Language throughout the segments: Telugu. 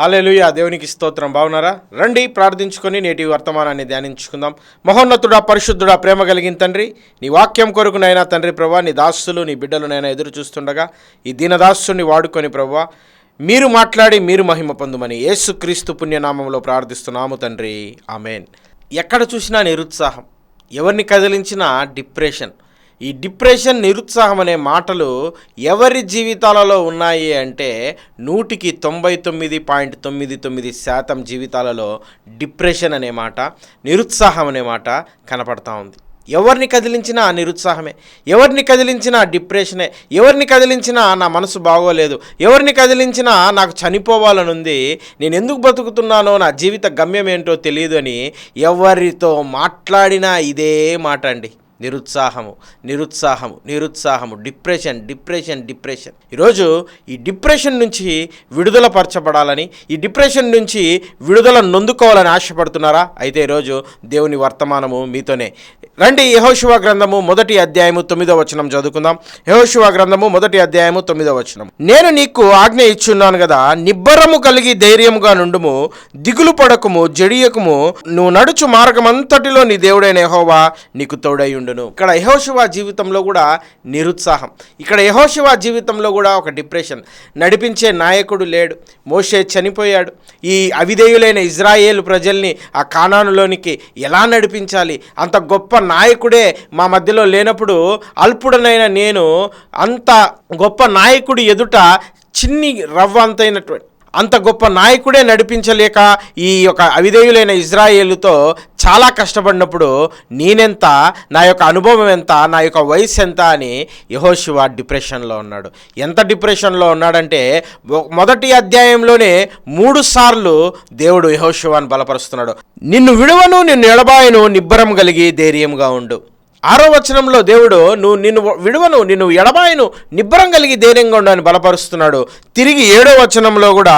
హాలేలుయ దేవునికి స్తోత్రం. బాగున్నారా? రండి ప్రార్థించుకొని నేటి వర్తమానాన్ని ధ్యానించుకుందాం. మహోన్నతుడా పరిశుద్ధుడా ప్రేమ కలిగిన తండ్రి నీ వాక్యం కొరకునైనా తండ్రి ప్రభా నీ దాసులు నీ బిడ్డలునైనా ఎదురు చూస్తుండగా ఈ దీనదాసుని వాడుకొని ప్రభా మీరు మాట్లాడి మీరు మహిమ పొందుమని యేసుక్రీస్తు పుణ్యనామంలో ప్రార్థిస్తున్నాము తండ్రి. ఆమెన్. ఎక్కడ చూసినా నిరుత్సాహం. ఎవరిని కదిలించినా డిప్రెషన్. ఈ డిప్రెషన్ నిరుత్సాహం అనే మాటలు ఎవరి జీవితాలలో ఉన్నాయి అంటే నూటికి తొంభై తొమ్మిది పాయింట్ తొమ్మిది తొమ్మిది శాతం జీవితాలలో డిప్రెషన్ అనే మాట నిరుత్సాహం అనే మాట కనపడతా ఉంది. ఎవరిని కదిలించినా ఆ నిరుత్సాహమే ఎవరిని కదిలించినా డిప్రెషనే ఎవరిని కదిలించినా నా మనసు బాగోలేదు ఎవరిని కదిలించినా నాకు చనిపోవాలని ఉంది నేను ఎందుకు బతుకుతున్నానో నా జీవిత గమ్యం ఏంటో తెలియదు అని ఎవరితో మాట్లాడినా ఇదే మాట అండి. నిరుత్సాహము నిరుత్సాహము నిరుత్సాహము డిప్రెషన్ డిప్రెషన్ డిప్రెషన్. ఈరోజు ఈ డిప్రెషన్ నుంచి విడుదల పరచబడాలని ఈ డిప్రెషన్ నుంచి విడుదల నొందుకోవాలని ఆశపడుతున్నారా? అయితే ఈరోజు దేవుని వర్తమానము మీతోనే. రండి యహోశివ గ్రంథము మొదటి అధ్యాయము తొమ్మిదో వచనం చదువుకుందాం. యహోశివ గ్రంథము మొదటి అధ్యాయము తొమ్మిదో వచనం. నేను నీకు ఆజ్ఞ ఇచ్చున్నాను కదా నిబ్బరము కలిగి ధైర్యముగా నుండుము దిగులు పడకము జడియకము నువ్వు నడుచు మార్గమంతటిలో నీ దేవుడైన యహోవా నీకు తోడై ఉండును. ఇక్కడ యహోశివ జీవితంలో కూడా నిరుత్సాహం. ఇక్కడ యహోశివ జీవితంలో కూడా ఒక డిప్రెషన్. నడిపించే నాయకుడు లేడు. మోషే చనిపోయాడు. ఈ అవిధేయులైన ఇజ్రాయేల్ ప్రజల్ని ఆ కానానులోనికి ఎలా నడిపించాలి? అంత గొప్ప నాయకుడే మా మధ్యలో లేనప్పుడు అల్పుడనైన నేను అంత గొప్ప నాయకుడి ఎదుట చిన్ని రవ్వ అంతైనటువంటి అంత గొప్ప నాయకుడే నడిపించలేక ఈ యొక్క అవిధేయులైన ఇజ్రాయేలుతో చాలా కష్టపడినప్పుడు నేనెంత నా యొక్క అనుభవం ఎంత నా యొక్క వయసు ఎంత అని యహోశివ డిప్రెషన్లో ఉన్నాడు. ఎంత డిప్రెషన్లో ఉన్నాడంటే మొదటి అధ్యాయంలోనే మూడు సార్లు దేవుడు యహోశివాన్ని బలపరుస్తున్నాడు. నిన్ను విడువను నిన్ను ఎడబాయను నిబ్బరం కలిగి ధైర్యంగా ఉండు. ఆరో వచనంలో దేవుడు నువ్వు నిన్ను విడువను నిన్ను ఎడబాయను నిబ్బరం కలిగి ధైర్యంగా ఉండని బలపరుస్తున్నాడు. తిరిగి ఏడో వచనంలో కూడా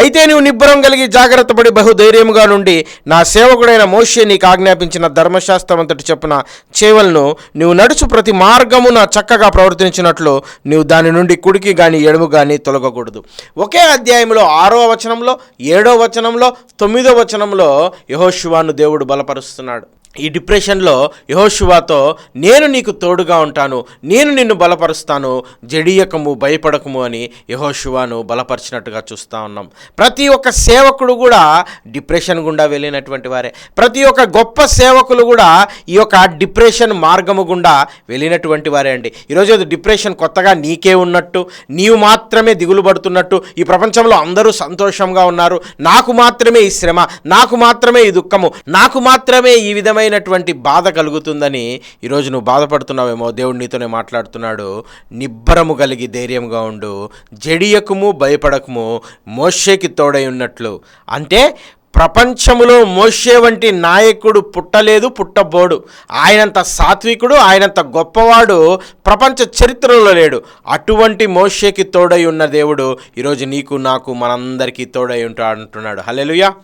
అయితే నువ్వు నిబ్బరం కలిగి జాగ్రత్త పడి బహుధైర్యంగా నుండి నా సేవకుడైన మోషే నీకు ఆజ్ఞాపించిన ధర్మశాస్త్రం అంతటి చెప్పున చేవలను నువ్వు నడుచు ప్రతి మార్గమున చక్కగా ప్రవర్తించినట్లు నువ్వు దాని నుండి కుడికి కానీ ఎడుము కానీ తొలగకూడదు. ఒకే అధ్యాయంలో ఆరో వచనంలో ఏడో వచనంలో తొమ్మిదో వచనంలో యహోశివాను దేవుడు బలపరుస్తున్నాడు. ఈ డిప్రెషన్లో యహోశివాతో నేను నీకు తోడుగా ఉంటాను నేను నిన్ను బలపరుస్తాను జడియకము భయపడకము అని యహోశివాను బలపరిచినట్టుగా చూస్తూ ఉన్నాం. ప్రతి ఒక్క సేవకుడు కూడా డిప్రెషన్ గుండా వెళ్ళినటువంటి వారే. ప్రతి ఒక్క గొప్ప సేవకులు కూడా ఈ యొక్క డిప్రెషన్ మార్గము గుండా వెళ్ళినటువంటి వారే అండి. ఈరోజు అది డిప్రెషన్ కొత్తగా నీకే ఉన్నట్టు నీవు మాత్రమే దిగులు పడుతున్నట్టు ఈ ప్రపంచంలో అందరూ సంతోషంగా ఉన్నారు. నాకు మాత్రమే ఈ శ్రమ నాకు మాత్రమే ఈ దుఃఖము నాకు మాత్రమే ఈ విధమైన విధమైనటువంటి బాధ కలుగుతుందని ఈరోజు నువ్వు బాధపడుతున్నావేమో దేవుడు నీతోనే మాట్లాడుతున్నాడు. నిబ్బరము కలిగి ధైర్యంగా ఉండు. జడియకుము భయపడకము మోషేకి తోడై ఉన్నట్లు. అంటే ప్రపంచములో మోషే వంటి నాయకుడు పుట్టలేదు పుట్టబోడు. ఆయనంత సాత్వికుడు ఆయనంత గొప్పవాడు ప్రపంచ చరిత్రలో లేడు. అటువంటి మోషేకి తోడై ఉన్న దేవుడు ఈరోజు నీకు నాకు మనందరికీ తోడై ఉంటాడు అంటున్నాడు. హలెలుయా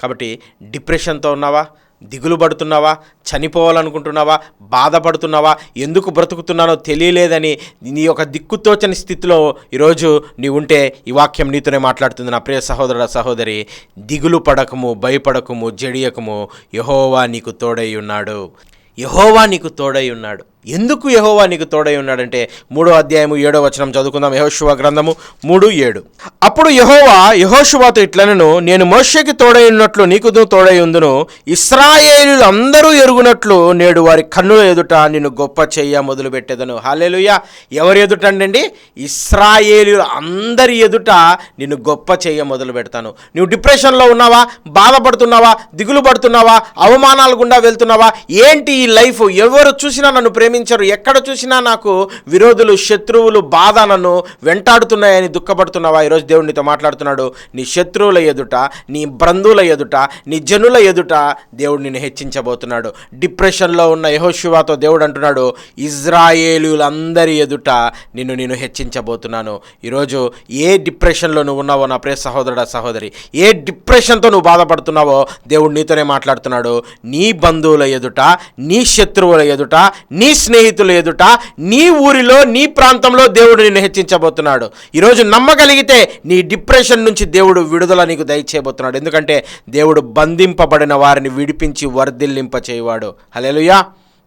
కాబట్టి డిప్రెషన్తో ఉన్నావా? దిగులు పడుతున్నావా? చనిపోవాలనుకుంటున్నావా? బాధపడుతున్నావా? ఎందుకు బ్రతుకుతున్నానో తెలియలేదని నీ యొక్క దిక్కుతోచని స్థితిలో ఈరోజు నీ ఉంటే ఈ వాక్యం నీతోనే మాట్లాడుతుంది. నా ప్రియ సహోదర సహోదరి దిగులు పడకము భయపడకము జడియకము యహోవా నీకు తోడై ఉన్నాడు. యహోవా నీకు తోడై ఉన్నాడు. ఎందుకు యహోవా నీకు తోడై ఉన్నాడంటే మూడో అధ్యాయము ఏడో వచనం చదువుకుందాం. యహోశువ గ్రంథము మూడు ఏడు. అప్పుడు యహోవా యహోశువాతో ఇట్లనను నేను మోషకి తోడై ఉన్నట్లు నీకు తోడై ఉందును ఇస్రాయేలులందరూ ఎరుగునట్లు నేడు వారి కన్నుల ఎదుట నిన్ను గొప్ప చెయ్య మొదలు పెట్టేదను హాలేలుయ ఎవరి ఎదుట అండి ఇస్రాయేలు అందరి ఎదుట నిన్ను గొప్ప చెయ్య మొదలు పెడతాను నువ్వు డిప్రెషన్లో ఉన్నావా? బాధపడుతున్నావా? దిగులు పడుతున్నావా అవమానాల గుండా వెళ్తున్నావా? ఏంటి ఈ లైఫ్? ఎవరు చూసినా నన్ను ప్రేమి ప్రేమించరు ఎక్కడ చూసినా నాకు విరోధులు శత్రువులు బాధ నన్ను వెంటాడుతున్నాయని దుఃఖపడుతున్నావా? ఈరోజు దేవుడు నీతో మాట్లాడుతున్నాడు. నీ శత్రువుల ఎదుట నీ బంధువుల ఎదుట నీ జనుల ఎదుట దేవుడు నిన్ను హెచ్చించబోతున్నాడు. డిప్రెషన్లో ఉన్న యహోశివాతో దేవుడు అంటున్నాడు ఇజ్రాయేలులందరి ఎదుట నిన్ను నేను హెచ్చించబోతున్నాను. ఈరోజు ఏ డిప్రెషన్లో నువ్వు ఉన్నావో నా ప్రే సహోదరుడ సహోదరి ఏ డిప్రెషన్తో నువ్వు బాధపడుతున్నావో దేవుడు నీతోనే మాట్లాడుతున్నాడు. నీ బంధువుల ఎదుట నీ శత్రువుల ఎదుట నీ స్నేహితులు ఎదుట నీ ఊరిలో నీ ప్రాంతంలో దేవుడు నిన్ను హెచ్చించబోతున్నాడు. ఈరోజు నమ్మగలిగితే నీ డిప్రెషన్ నుంచి దేవుడు విడుదల నీకు దయచేయబోతున్నాడు. ఎందుకంటే దేవుడు బంధింపబడిన వారిని విడిపించి వర్ధిల్లింప చేయవాడు. హలెలుయా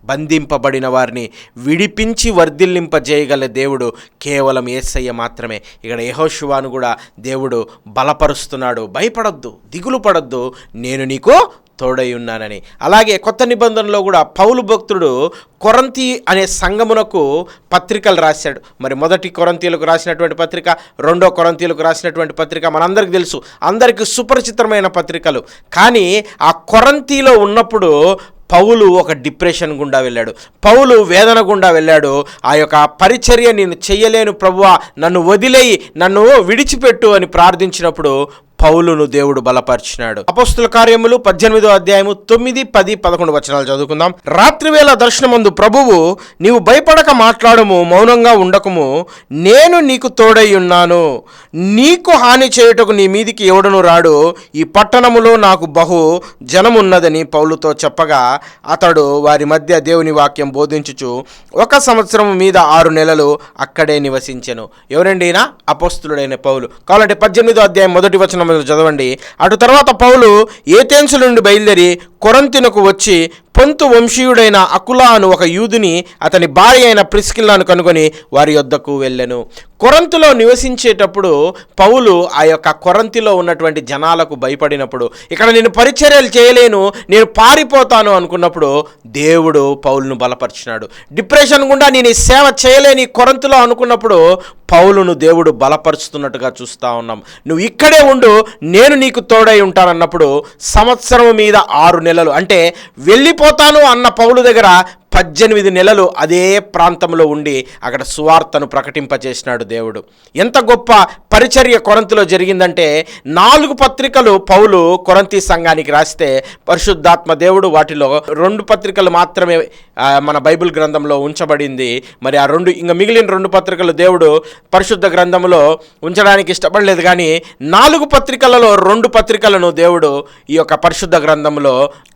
బంధింపబడిన వారిని విడిపించి వర్ధిల్లింపజేయగల దేవుడు కేవలం ఏసయ్య మాత్రమే. ఇక్కడ యహోశివాను కూడా దేవుడు బలపరుస్తున్నాడు. భయపడొద్దు దిగులు పడొద్దు నేను నీకు తోడై ఉన్నానని. అలాగే కొత్త నిబంధనలో కూడా పౌలు భక్తుడు కొరంతి అనే సంఘమునకు పత్రికలు రాశాడు. మరి మొదటి కొరంతీలకు రాసినటువంటి పత్రిక రెండో కొరంతీలకు రాసినటువంటి పత్రిక మనందరికీ తెలుసు. అందరికీ సుపరిచితమైన పత్రికలు. కానీ ఆ కొరంతీలో ఉన్నప్పుడు పౌలు ఒక డిప్రెషన్ గుండా వెళ్ళాడు. పౌలు వేదన గుండా వెళ్ళాడు. ఆ యొక్క పరిచర్య నేను చెయ్యలేను ప్రభువా నన్ను వదిలేయి నన్ను విడిచిపెట్టు అని ప్రార్థించినప్పుడు పౌలును దేవుడు బలపరిచినాడు. అపస్తుల కార్యములు పద్దెనిమిదో అధ్యాయము తొమ్మిది పది పదకొండు వచనాలు చదువుకుందాం. రాత్రివేళ దర్శనమందు ప్రభువు నీవు భయపడక మాట్లాడము మౌనంగా ఉండకము. నేను నీకు తోడై ఉన్నాను. నీకు హాని చేయుటకు నీ మీదికి ఎవడను రాడు. ఈ పట్టణములో నాకు బహు జనమున్నదని పౌలుతో చెప్పగా అతడు వారి మధ్య దేవుని వాక్యం బోధించుచు ఒక సంవత్సరం మీద ఆరు నెలలు అక్కడే నివసించెను. ఎవరండి ఈయన? పౌలు. కావాలంటే పద్దెనిమిదో అధ్యాయం మొదటి వచనం చదవండి. అటు తర్వాత పౌలు ఏతెన్సు నుండి బయలుదేరి కొరంతినకు వచ్చి పొంతు వంశీయుడైన అకులా అను ఒక యూదుని అతని భార్య అయిన ప్రిస్కిల్లాను కనుగొని వారి యొద్దకు వెళ్ళెను. కొరంతిలో నివసించేటప్పుడు పౌలు ఆ యొక్క కొరంతిలో ఉన్నటువంటి జనాలకు భయపడినప్పుడు ఇక్కడ నేను పరిచర్యలు చేయలేను నేను పారిపోతాను అనుకున్నప్పుడు దేవుడు పౌలును బలపరిచినాడు. డిప్రెషన్ గుండా నేను ఈ సేవ చేయలేని కొరంతిలో అనుకున్నప్పుడు పౌలును దేవుడు బలపరుస్తున్నట్టుగా చూస్తూ ఉన్నాం. నువ్వు ఇక్కడే ఉండు నేను నీకు తోడై ఉంటానన్నప్పుడు సంవత్సరం మీద ఆరు నెలలు అంటే వెళ్ళిపోతాను అన్న పౌలు దగ్గర పద్దెనిమిది నెలలు అదే ప్రాంతంలో ఉండి అక్కడ సువార్తను ప్రకటింపజేసినాడు దేవుడు. ఎంత గొప్ప పరిచర్య కొరంతిలో జరిగిందంటే నాలుగు పత్రికలు పౌలు కొరంతి సంఘానికి రాస్తే పరిశుద్ధాత్మ దేవుడు వాటిలో రెండు పత్రికలు మాత్రమే మన బైబిల్ గ్రంథంలో ఉంచబడింది. మరి ఆ రెండు ఇంకా మిగిలిన రెండు పత్రికలు దేవుడు పరిశుద్ధ గ్రంథంలో ఉంచడానికి ఇష్టపడలేదు కానీ నాలుగు పత్రికలలో రెండు పత్రికలను దేవుడు ఈ యొక్క పరిశుద్ధ గ్రంథంలో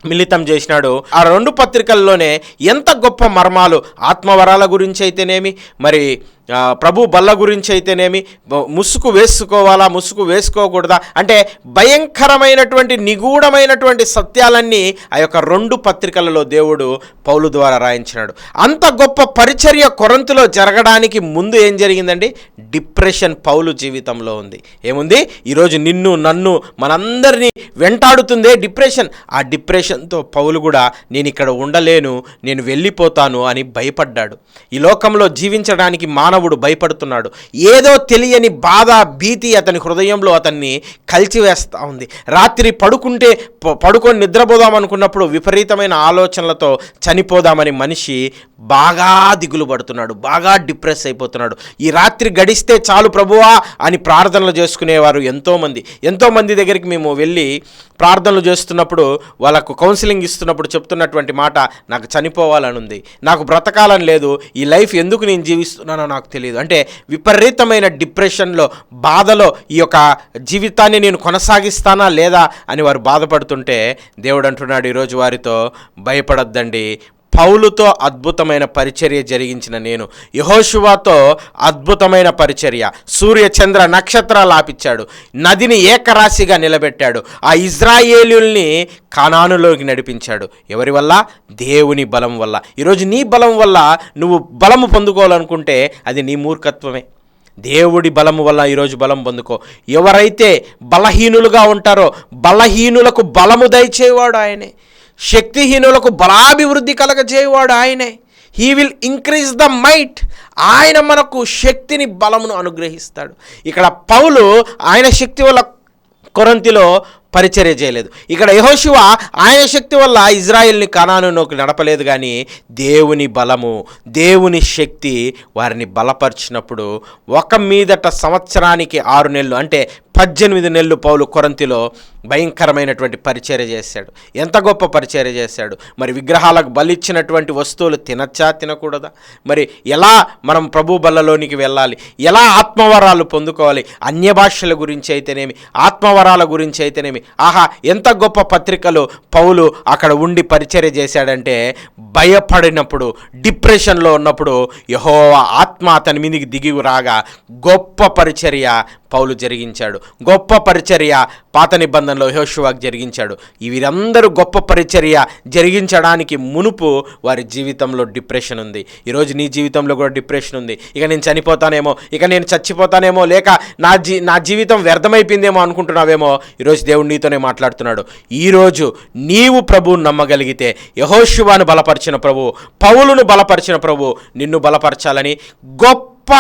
మిళితం చేసినాడు. ఆ రెండు పత్రికల్లోనే ఎంత గొప్ప మర్మాలు ఆత్మవరాల గురించి అయితేనేమి? మరి ప్రభు బల్ల గురించి అయితేనేమి ముసుగు వేసుకోవాలా ముసుగు వేసుకోకూడదా? అంటే భయంకరమైనటువంటి నిగూఢమైనటువంటి సత్యాలన్నీ ఆ యొక్క రెండు పత్రికలలో దేవుడు పౌలు ద్వారా రాయించినాడు. అంత గొప్ప పరిచర్య కొరంతులో జరగడానికి ముందు ఏం జరిగిందండి? డిప్రెషన్ పౌలు జీవితంలో ఉంది. ఏముంది? ఈరోజు నిన్ను నన్ను మనందరినీ వెంటాడుతుందే డిప్రెషన్. ఆ డిప్రెషన్తో పౌలు కూడా నేను ఇక్కడ ఉండలేను నేను వెళ్ళిపోతాను అని భయపడ్డాడు. ఈ లోకంలో జీవించడానికి మానవుడు భయపడుతున్నాడు. ఏదో తెలియని బాధ భీతి అతని హృదయంలో అతన్ని కలిచివేస్తూ ఉంది. రాత్రి పడుకుంటే పడుకొని నిద్రపోదాం అనుకున్నప్పుడు విపరీతమైన ఆలోచనలతో చనిపోదామని మనిషి బాగా దిగులు పడుతున్నాడు బాగా డిప్రెస్ అయిపోతున్నాడు. ఈ రాత్రి గడిస్తే చాలు ప్రభువా అని ప్రార్థనలు చేసుకునేవారు ఎంతోమంది. ఎంతోమంది దగ్గరికి మేము వెళ్ళి ప్రార్థనలు చేస్తున్నప్పుడు వాళ్ళకు కౌన్సిలింగ్ ఇస్తున్నప్పుడు చెప్తున్నటువంటి మాట నాకు చనిపోవాలని ఉంది నాకు బ్రతకాలని లేదు. ఈ లైఫ్ ఎందుకు నేను జీవిస్తున్నానో నాకు నాకు తెలియదు. అంటే విపరీతమైన డిప్రెషన్లో బాధలో ఈ యొక్క జీవితాన్ని నేను కొనసాగిస్తానా లేదా అని వారు బాధపడుతుంటే దేవుడు అంటున్నాడు ఈరోజు వారితో భయపడొద్దండి. పౌలుతో అద్భుతమైన పరిచర్య జరిగించిన నేను. యహోశువాతో అద్భుతమైన పరిచర్య. సూర్య చంద్ర నక్షత్రాలు ఆపించాడు నదిని ఏకరాశిగా నిలబెట్టాడు. ఆ ఇజ్రాయేలుల్ని కణానులోకి నడిపించాడు. ఎవరి వల్ల? దేవుని బలం వల్ల. ఈరోజు నీ బలం వల్ల నువ్వు బలము పొందుకోవాలనుకుంటే అది నీ మూర్ఖత్వమే. దేవుడి బలము వల్ల ఈరోజు బలం పొందుకో. ఎవరైతే బలహీనులుగా ఉంటారో బలహీనులకు బలము దయచేవాడు ఆయనే. శక్తిహీనులకు బలాభివృద్ధి కలగజేయువాడు ఆయనే. He will increase the might ఆయన మనకు శక్తిని బలమును అనుగ్రహిస్తాడు. ఇక్కడ పౌలు ఆయన శక్తి వల్ల కొరంతిలో పరిచర్య చేయలేదు. ఇక్కడ యహోశివ ఆయన శక్తి వల్ల ఇజ్రాయిల్ని కనానులోకి నడపలేదు కానీ దేవుని బలము దేవుని శక్తి వారిని బలపరిచినప్పుడు ఒక మీదట సంవత్సరానికి ఆరు నెలలు అంటే పద్దెనిమిది నెలలు పౌలు కొరంతిలో భయంకరమైనటువంటి పరిచర్య చేశాడు. ఎంత గొప్ప పరిచర్య చేశాడు. మరి విగ్రహాలకు బలిచ్చినటువంటి వస్తువులు తినచ్చా తినకూడదా? మరి ఎలా మనం ప్రభు బల్లలోనికి వెళ్ళాలి? ఎలా ఆత్మవరాలు పొందుకోవాలి? అన్య భాషల గురించి అయితేనేమి ఆత్మవరాల గురించి అయితేనేమి? ఆహా ఎంత గొప్ప పత్రికలు పౌలు అక్కడ ఉండి పరిచర్య చేశాడంటే భయపడినప్పుడు డిప్రెషన్లో ఉన్నప్పుడు యహో ఆత్మ అతని మీదకి దిగి రాగా గొప్ప పరిచర్య పౌలు జరిగించాడు. గొప్ప పరిచర్య పాత నిబంధనలో యహోషువాకు జరిగించాడు. వీరందరూ గొప్ప పరిచర్య జరిగించడానికి మునుపు వారి జీవితంలో డిప్రెషన్ ఉంది. ఈరోజు నీ జీవితంలో కూడా డిప్రెషన్ ఉంది. ఇక నేను చనిపోతానేమో ఇక నేను చచ్చిపోతానేమో లేక నా జీ నా జీవితం వ్యర్థమైపోయిందేమో అనుకుంటున్నావేమో ఈరోజు దేవుడు నీతోనే మాట్లాడుతున్నాడు. ఈరోజు నీవు ప్రభువు నమ్మగలిగితే యహోశివాను బలపరిచిన ప్రభు పౌలును బలపరిచిన ప్రభు నిన్ను బలపరచాలని గొప్ప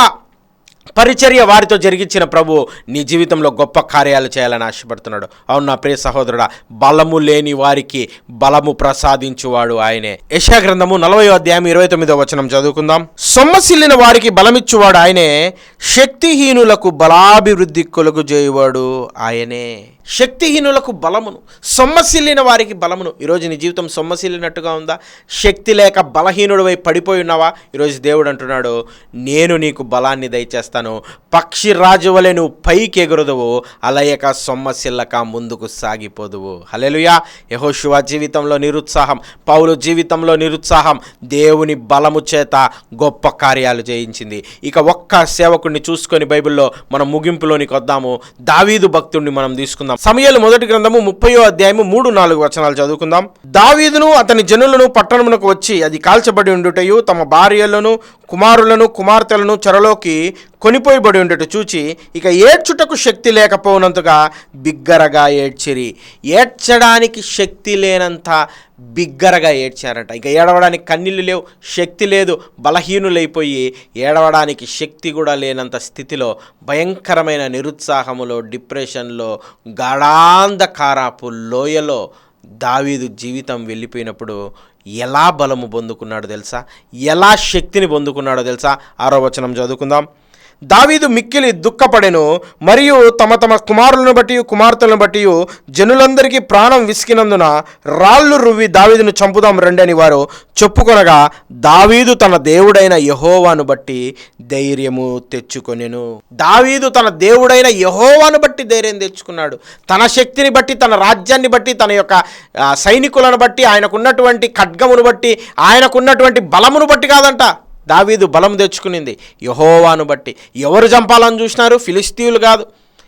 పరిచర్య వారితో జరిగించిన ప్రభు నీ జీవితంలో గొప్ప కార్యాలు చేయాలని ఆశపడుతున్నాడు. అవును నా ప్రియ సహోదరుడా బలము లేని వారికి బలము ప్రసాదించువాడు ఆయనే. యశా గ్రంథము నలభై అధ్యాయం ఇరవై తొమ్మిదో వచనం చదువుకుందాం. సొమ్మసిల్లిన వారికి బలమిచ్చువాడు ఆయనే శక్తిహీనులకు బలాభివృద్ధి కొలుగు చేయువాడు ఆయనే. శక్తిహీనులకు బలమును సొమ్మసిల్లిన వారికి బలమును. ఈరోజు నీ జీవితం సొమ్మసిల్లినట్టుగా ఉందా? శక్తి లేక బలహీనుడివై పడిపోయి ఉన్నావా? ఈరోజు దేవుడు అంటున్నాడు నేను నీకు బలాన్ని దయచేస్తాను. పక్షి రాజు వలె నువ్వు పైకి ఎగురుదువు అలయక సొమ్మసిల్లక ముందుకు సాగిపోదువు. హలెలుయా యహోశివ జీవితంలో నిరుత్సాహం పౌలు జీవితంలో నిరుత్సాహం దేవుని బలము చేత గొప్ప కార్యాలు చేయించింది. ఇక ఒక్క సేవకుడిని చూసుకొని బైబిల్లో మనం ముగింపులోనికి వద్దాము. దావీదు భక్తుడిని మనం తీసుకుందాం. సమయాలు మొదటి గ్రంథము ముప్పయో అధ్యాయము మూడు నాలుగు వచనాలు చదువుకుందాం. దావీదును అతని జనులను పట్టణమునకు వచ్చి అది కాల్చబడి ఉండుటయు తమ భార్యలను కుమారులను కుమార్తెలను చెరలోకి కొనిపోయిబడి ఉండట చూచి ఇక ఏడ్చుటకు శక్తి లేకపోనంతగా బిగ్గరగా ఏడ్చిరి. ఏడ్చడానికి శక్తి లేనంత బిగ్గరగా ఏడ్చారట. ఇక ఏడవడానికి కన్నీళ్ళు లేవు శక్తి లేదు బలహీనులైపోయి ఏడవడానికి శక్తి కూడా లేనంత స్థితిలో భయంకరమైన నిరుత్సాహములో డిప్రెషన్లో గాఢాంధకారాపు లోయలో దావీదు జీవితం వెళ్ళిపోయినప్పుడు ఎలా బలము పొందుకున్నాడో తెలుసా? ఎలా శక్తిని పొందుకున్నాడో తెలుసా? ఆరో వచనం చదువుకుందాం. దావీదు మిక్కిలి దుఃఖపడెను. మరియు తమ తమ కుమారులను బట్టి కుమార్తెలను బట్టి జనులందరికీ ప్రాణం విసికినందున రాళ్ళు రువ్వి దావీదును చంపుదాం రండని వారు చెప్పుకొనగా దావీదు తన దేవుడైన యహోవాను బట్టి ధైర్యము తెచ్చుకొనెను. దావీదు తన దేవుడైన యహోవాను బట్టి ధైర్యం తెచ్చుకున్నాడు. తన శక్తిని బట్టి తన రాజ్యాన్ని బట్టి తన యొక్క సైనికులను బట్టి ఆయనకున్నటువంటి ఖడ్గమును బట్టి ఆయనకున్నటువంటి బలమును బట్టి కాదంట. దావీదు బలం తెచ్చుకునింది. యహోవాను బట్టి. ఎవరు చంపాలని చూసినారు? ఫిలిస్తీయులు కాదు.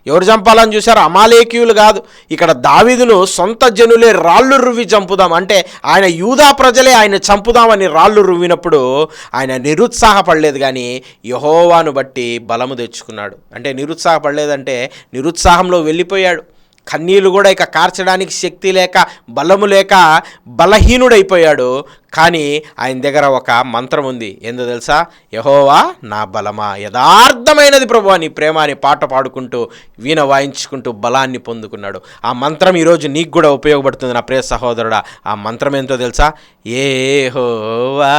ఎవరు చంపాలని చూశారు? అమాలేకీయులు కాదు. ఇక్కడ దావీదును సొంత జనులే రాళ్ళు రువ్వి చంపుదాం. అంటే ఆయన యూదా ప్రజలే ఆయన చంపుదామని రాళ్ళు రువ్వినప్పుడు ఆయన నిరుత్సాహపడలేదు కానీ యహోవాను బట్టి బలము తెచ్చుకున్నాడు. అంటే నిరుత్సాహపడలేదంటే నిరుత్సాహంలో వెళ్ళిపోయాడు. కన్నీళ్ళు కూడా ఇక కార్చడానికి శక్తి లేక బలము లేక బలహీనుడైపోయాడు. కానీ ఆయన దగ్గర ఒక మంత్రం ఉంది. ఏందో తెలుసా? యహోవా నా బలమా? యథార్థమైనది ప్రభు అని ప్రేమ అని పాట పాడుకుంటూ వీణ వాయించుకుంటూ బలాన్ని పొందుకున్నాడు. ఆ మంత్రం ఈరోజు నీకు కూడా ఉపయోగపడుతుంది నా ప్రియ సహోదరుడా. ఆ మంత్రం ఏంటో తెలుసా? ఏహోవా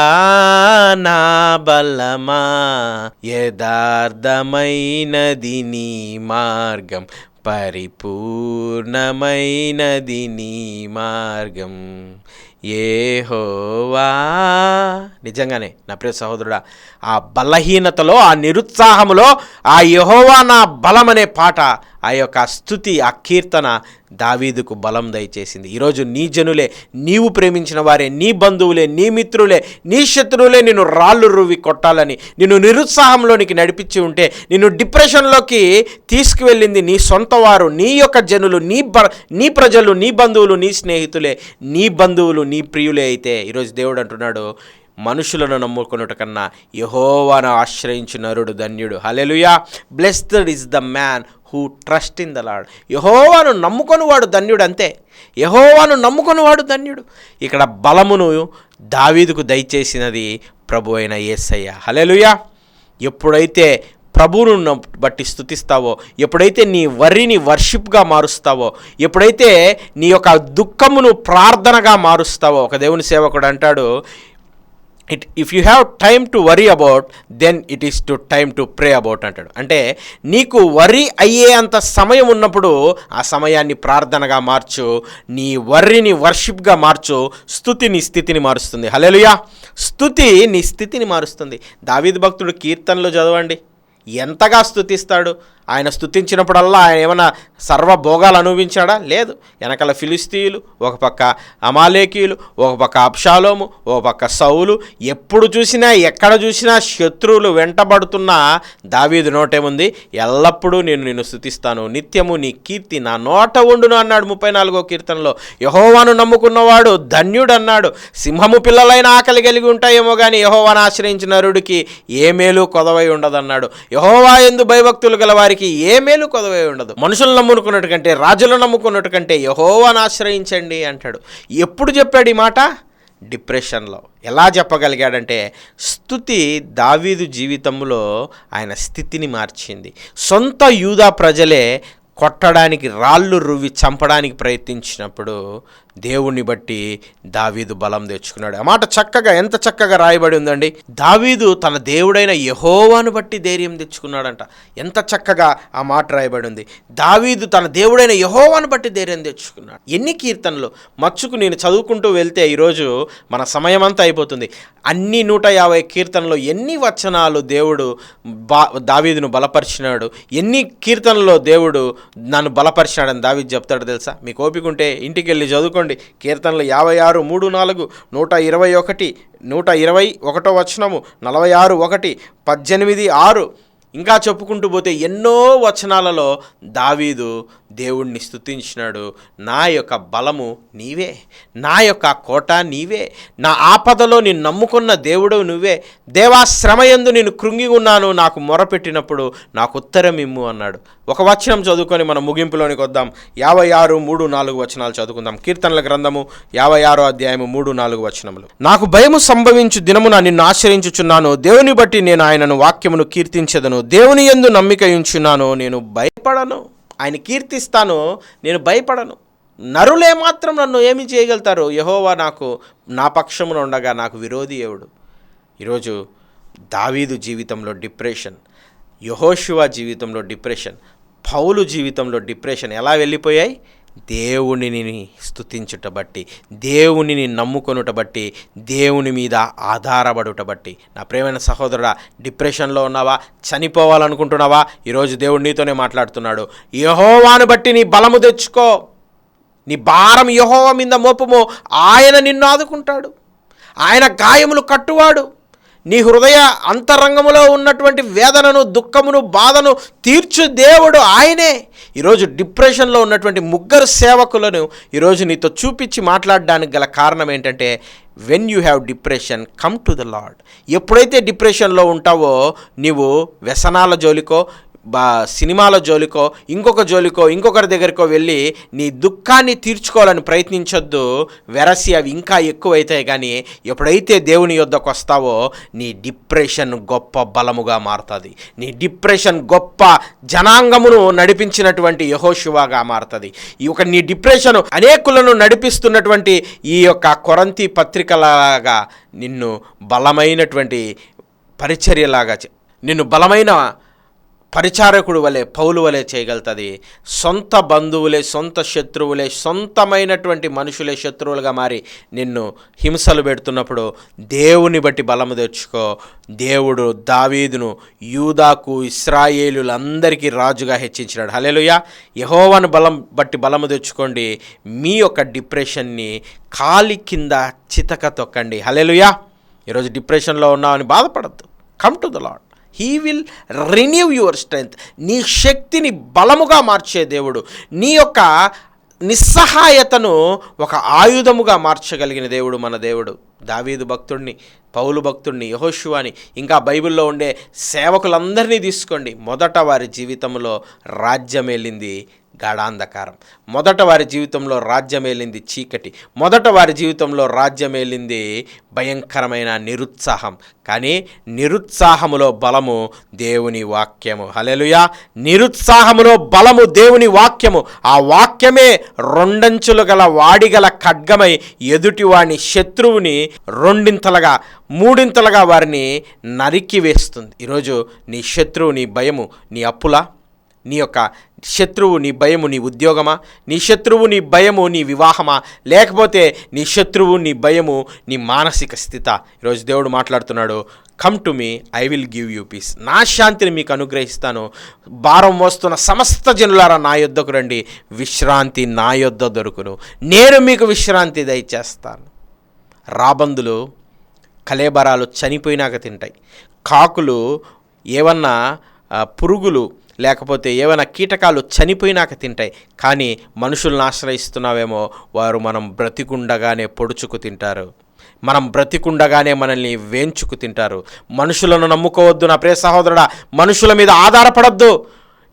నా బలమా? యథార్థమైనది నీ మార్గం. పరిపూర్ణమైనది నీ మార్గం. ఏహోవా. నిజంగానే నా ప్రియ సహోదరుడా ఆ బలహీనతలో ఆ నిరుత్సాహములో ఆ యహోవా నా బలం అనే పాట ఆ యొక్క స్థుతి ఆ కీర్తన దావీదుకు బలం దయచేసింది. ఈరోజు నీ జనులే నీవు ప్రేమించిన వారే నీ బంధువులే నీ మిత్రులే నీ శత్రువులే నిన్ను రాళ్ళు రువి కొట్టాలని నిన్ను నిరుత్సాహంలోనికి నడిపించి ఉంటే నిన్ను డిప్రెషన్లోకి తీసుకువెళ్ళింది నీ సొంత వారు నీ యొక్క జనులు నీ బ నీ ప్రజలు నీ బంధువులు నీ స్నేహితులే నీ బంధువులు నీ ప్రియులే అయితే ఈరోజు దేవుడు అంటున్నాడు మనుషులను నమ్ముకున్నట కన్నా యహోవాను ఆశ్రయించు నరుడు ధన్యుడు. Hallelujah blessed is the man who trust in the lord యహోవాను నమ్ముకొని వాడు ధన్యుడు అంతే. యహోవాను నమ్ముకొని వాడు ధన్యుడు. ఇక్కడ బలమును దావీదుకు దయచేసినది ప్రభు అయిన యేసయ్య హలెలుయా ఎప్పుడైతే ప్రభువును బట్టి స్థుతిస్తావో ఎప్పుడైతే నీ వరిని వర్షిప్గా మారుస్తావో ఎప్పుడైతే నీ యొక్క దుఃఖమును ప్రార్థనగా మారుస్తావో ఒక దేవుని సేవకుడు అంటాడు it if you have time to worry about then it is to time to pray about అంటాడు. అంటే నీకు వరి అయ్యే అంత సమయం ఉన్నప్పుడు ఆ సమయాన్ని ప్రార్థనగా మార్చు నీ వర్రిని వర్షిప్గా మార్చు స్థుతి నీ స్థితిని మారుస్తుంది. హలేలుయా స్థుతి నీ స్థితిని మారుస్తుంది. దావీద్ భక్తుడు కీర్తనలు చదవండి. ఎంతగా స్థుతిస్తాడు? ఆయన స్థుతించినప్పుడల్లా ఆయన ఏమైనా సర్వభోగాలు అనుభవించాడా? లేదు. వెనకాల ఫిలిస్తీయులు ఒక పక్క అమాలేకీయులు ఒక పక్క అప్షాలోము ఒక పక్క సౌలు. ఎప్పుడు చూసినా ఎక్కడ చూసినా శత్రువులు వెంటబడుతున్న దావీదు నోటేముంది? ఎల్లప్పుడూ నేను నిన్ను స్థుతిస్తాను నిత్యము నీ కీర్తి నా నోట ఉండును అన్నాడు ముప్పై నాలుగో కీర్తనలో. యహోవాను నమ్ముకున్నవాడు ధన్యుడు అన్నాడు సింహము పిల్లలైన ఆకలి కలిగి ఉంటాయేమో కానీ యహోవాను ఆశ్రయించిన నరుడికి ఏ మేలు కొదవై ఉండదన్నాడు. యహోవా ఎందు భయభక్తులు గల వారికి ఏ మేలు కొదవే ఉండదు. మనుషులు నమ్ముకున్నట్టు కంటే రాజులు నమ్ముకున్నట్టు కంటే యహోవాను ఆశ్రయించండి అంటాడు. ఎప్పుడు చెప్పాడు ఈ మాట? డిప్రెషన్లో. ఎలా చెప్పగలిగాడంటే స్థుతి దావీదు జీవితంలో ఆయన స్థితిని మార్చింది. సొంత యూదా ప్రజలే కొట్టడానికి రాళ్ళు రువ్వి చంపడానికి ప్రయత్నించినప్పుడు దేవుణ్ణి బట్టి దావీదు బలం తెచ్చుకున్నాడు. ఆ మాట చక్కగా ఎంత చక్కగా రాయబడి ఉందండి? దావీదు తన దేవుడైన యహోవాను బట్టి ధైర్యం తెచ్చుకున్నాడంట. ఎంత చక్కగా ఆ మాట రాయబడి ఉంది. దావీదు తన దేవుడైన యహోవాను బట్టి ధైర్యం తెచ్చుకున్నాడు. ఎన్ని కీర్తనలు? మచ్చుకు నేను చదువుకుంటూ వెళ్తే ఈరోజు మన సమయం అంతా అయిపోతుంది. అన్ని నూట యాభై కీర్తనలో ఎన్ని వచనాలు దేవుడు బా దావీదును బలపరిచినాడు? ఎన్ని కీర్తనలో దేవుడు నన్ను బలపరిచినాడని దావీదు చెప్తాడు తెలుసా? మీకు ఓపిక ఉంటే ఇంటికి వెళ్ళి చదువుకోండి. కీర్తనలు యాభై ఆరు మూడు నాలుగు నూట ఇరవై ఒకటి నూట ఇరవై ఒకటో వచనము నలభై ఆరు ఒకటి పద్దెనిమిది ఆరు. ఇంకా చెప్పుకుంటూ పోతే ఎన్నో వచనాలలో దావీదు దేవుణ్ణి స్థుతించినాడు నా యొక్క బలము నీవే. నా యొక్క కోట నీవే. నా ఆపదలో నేను నమ్ముకున్న దేవుడు నువ్వే. దేవాశ్రమయందు నేను కృంగి ఉన్నాను నాకు మొరపెట్టినప్పుడు నాకు ఉత్తరం ఇమ్ము అన్నాడు. ఒక వచనం చదువుకొని మనం ముగింపులోనికి వద్దాం. యాభై ఆరు మూడు నాలుగు వచనాలు చదువుకుందాం. కీర్తనల గ్రంథము యాభై ఆరో అధ్యాయము మూడు నాలుగు వచనములు. నాకు భయము సంభవించు దినమున నిన్ను ఆశ్రయించుచున్నాను. దేవుని బట్టి నేను ఆయనను వాక్యమును కీర్తించదను. దేవుని యందు నమ్మిక ఉంచున్నాను నేను భయపడను. ఆయన కీర్తిస్తాను నేను భయపడను. నరులే మాత్రం నన్ను ఏమి చేయగలుగుతారు యహోవా నాకు నా పక్షమున ఉండగా నాకు విరోధి ఎవడు? ఈరోజు దావీదు జీవితంలో డిప్రెషన్ యహోశివ జీవితంలో డిప్రెషన్ పౌలు జీవితంలో డిప్రెషన్ ఎలా వెళ్ళిపోయాయి? దేవునిని స్తుతించుట బట్టి దేవునిని నమ్ముకొనుట బట్టి దేవుని మీద ఆధారపడుట బట్టి. నా ప్రేమైన సహోదరుడా డిప్రెషన్లో ఉన్నావా? చనిపోవాలనుకుంటున్నావా? ఈరోజు దేవుడు నీతోనే మాట్లాడుతున్నాడు. యహోవాను బట్టి నీ బలము తెచ్చుకో. నీ భారం యహోవ మీద మోపము. ఆయన నిన్ను ఆదుకుంటాడు. ఆయన గాయములు కట్టువాడు. నీ హృదయ అంతరంగములో ఉన్నటువంటి వేదనను దుఃఖమును బాధను తీర్చు దేవుడు ఆయనే. ఈరోజు డిప్రెషన్లో ఉన్నటువంటి ముగ్గురు సేవకులను ఈరోజు నీతో చూపించి మాట్లాడడానికి గల కారణం ఏంటంటే when you have depression come to the lord ఎప్పుడైతే డిప్రెషన్లో ఉంటావో నీవు వ్యసనాల జోలికో బా సినిమాల జోలికో ఇంకొక జోలికో ఇంకొకరి దగ్గరికో వెళ్ళి నీ దుఃఖాన్ని తీర్చుకోవాలని ప్రయత్నించొద్దు. వెరసి అవి ఇంకా ఎక్కువైతాయి కానీ ఎప్పుడైతే దేవుని యొద్దకు వస్తావో నీ డిప్రెషన్ గొప్ప బలముగా మారుతుంది. నీ డిప్రెషన్ గొప్ప జనాంగమును నడిపించినటువంటి యహోశివాగా మారుతుంది. ఈ యొక్క నీ డిప్రెషన్ అనేకులను నడిపిస్తున్నటువంటి ఈ యొక్క కొరంతి పత్రికలాగా నిన్ను బలమైనటువంటి పరిచర్యలాగా నిన్ను బలమైన పరిచారకుడు వలె పౌలు వలె చేయగలుగుతుంది. సొంత బంధువులే సొంత శత్రువులే సొంతమైనటువంటి మనుషులే శత్రువులుగా మారి నిన్ను హింసలు పెడుతున్నప్పుడు దేవుని బట్టి బలము తెచ్చుకో. దేవుడు దావీదును యూదాకు ఇస్రాయేలులందరికీ రాజుగా హెచ్చించినాడు. హలేలుయ యహోవాను బలం బట్టి బలము తెచ్చుకోండి. మీ యొక్క డిప్రెషన్ని కాలి కింద చితక తొక్కండి. హలేలుయా ఈరోజు డిప్రెషన్లో ఉన్నామని బాధపడద్దు. Come to the lord he will renew your strength నీ శక్తిని బలముగా మార్చే దేవుడు. నీ యొక్క నిస్సహాయతను ఒక ఆయుధముగా మార్చగలిగిన దేవుడు మన దేవుడు. దావీదు భక్తుడిని పౌలు భక్తుడిని యహోశివాని ఇంకా బైబిల్లో ఉండే సేవకులందరినీ తీసుకోండి. మొదట వారి జీవితంలో రాజ్యం వెళ్ళింది గాఢాంధకారం. మొదట వారి జీవితంలో రాజ్యమేలింది చీకటి. మొదట వారి జీవితంలో రాజ్యమేలింది భయంకరమైన నిరుత్సాహం. కానీ నిరుత్సాహములో బలము దేవుని వాక్యము. హలెలుయా నిరుత్సాహములో బలము దేవుని వాక్యము. ఆ వాక్యమే రెండంచులు గల వాడిగల ఖడ్గమై ఎదుటివాని శత్రువుని రెండింతలుగా మూడింతలుగా వారిని నరికివేస్తుంది. ఈరోజు నీ శత్రువు నీ భయము నీ అప్పుల నీ యొక్క శత్రువు నీ భయము నీ ఉద్యోగమా? నీ శత్రువు నీ భయము నీ వివాహమా? లేకపోతే నీ శత్రువు నీ భయము నీ మానసిక స్థిత? ఈరోజు దేవుడు మాట్లాడుతున్నాడు come to me I will give you peace నా శాంతిని మీకు అనుగ్రహిస్తాను. భారం మోస్తున్న సమస్త జనులారా నా యొద్దకు రండి. విశ్రాంతి నా యొద్ద దొరుకును. నేను మీకు విశ్రాంతి దయచేస్తాను. రాబందులు కలేబరాలు చనిపోయినాక తింటాయి. కాకులు ఏమన్నా పురుగులు లేకపోతే ఏమైనా కీటకాలు చనిపోయినాక తింటాయి. కానీ మనుషులను ఆశ్రయిస్తున్నావేమో వారు మనం బ్రతికుండగానే పొడుచుకు తింటారు. మనం బ్రతికుండగానే మనల్ని వేంచుకు తింటారు. మనుషులను నమ్ముకోవద్దు నా ప్రియ సహోదరుడా. మనుషుల మీద ఆధారపడద్దు.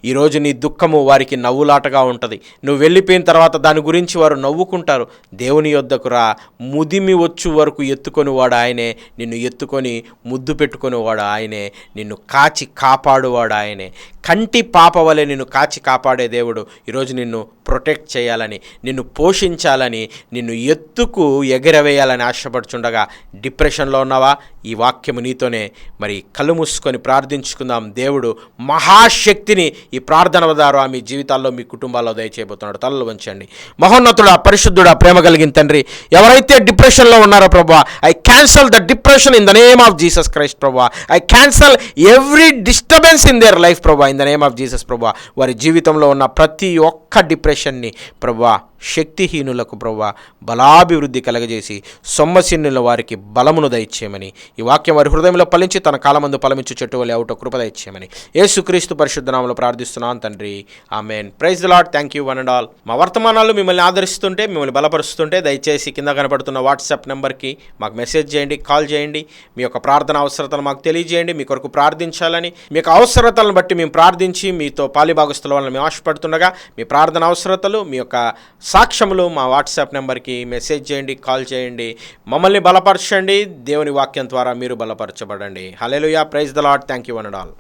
ఈరోజు నీ దుఃఖము వారికి నవ్వులాటగా ఉంటుంది. నువ్వు వెళ్ళిపోయిన తర్వాత దాని గురించి వారు నవ్వుకుంటారు. దేవుని యొద్దకు రా. ముదిమి వచ్చు వరకు ఎత్తుకొని వాడు ఆయనే. నిన్ను ఎత్తుకొని ముద్దు పెట్టుకొని వాడు ఆయనే. నిన్ను కాచి కాపాడువాడు ఆయనే. కంటి పాప వలె నిన్ను కాచి కాపాడే దేవుడు ఈరోజు నిన్ను ప్రొటెక్ట్ చేయాలని నిన్ను పోషించాలని నిన్ను ఎత్తుకు ఎగరవేయాలని ఆశపడుచుండగా డిప్రెషన్లో ఉన్నావా? ఈ వాక్యము నీతోనే. మరి కళ్ళు మూసుకొని ప్రార్థించుకుందాం. దేవుడు మహాశక్తిని ఈ ప్రార్థన ద్వారా మీ జీవితాల్లో మీ కుటుంబాల్లో దయచేయబోతున్నాడు. తలలు వంచండి. మహోన్నతుడా పరిశుద్ధుడా ప్రేమ కలిగిన తండ్రి ఎవరైతే డిప్రెషన్లో ఉన్నారో ప్రభా I cancel the depression in the name of Jesus Christ ప్రభా I cancel every disturbance in their life ప్రభా in the name of Jesus ప్రభా వారి జీవితంలో ఉన్న ప్రతి ఒక్క డిప్రెషన్ని ప్రభా శక్తిహీనులకు ప్రవ్వ బలాభివృద్ధి కలగజేసి సొమ్మసిన్నుల వారికి బలమును దయచేయమని. ఈ వాక్యం వారి హృదయంలో ఫలించి తన కాలమందు ఫలమించు చెట్టు వలె అవుట కృప దయచేయమని. యేసుక్రీస్తు పరిశుద్ధనామలో ప్రార్థిస్తున్నాను తండ్రి. Amen. Praise lord thank you one and all. మా వర్తమానాలు మిమ్మల్ని ఆదరిస్తుంటే మిమ్మల్ని బలపరుస్తుంటే దయచేసి కింద కనపడుతున్న వాట్సాప్ నెంబర్కి మాకు మెసేజ్ చేయండి కాల్ చేయండి. మీ యొక్క ప్రార్థన అవసరతను మాకు తెలియజేయండి. మీ కొరకు ప్రార్థించాలని మీ యొక్క అవసరతలను బట్టి మేము ప్రార్థించి మీతో పాలిభాగస్తుల వలన మేము ఆశపడుతుండగా మీ ప్రార్థన అవసరతలు మీ యొక్క సాక్ష్యములు మా వాట్సాప్ నెంబర్కి మెసేజ్ చేయండి కాల్ చేయండి. మమ్మల్ని బలపరచండి. దేవుని వాక్యం ద్వారా మీరు బలపరచబడండి. Hallelujah praise the lord thank you one and all.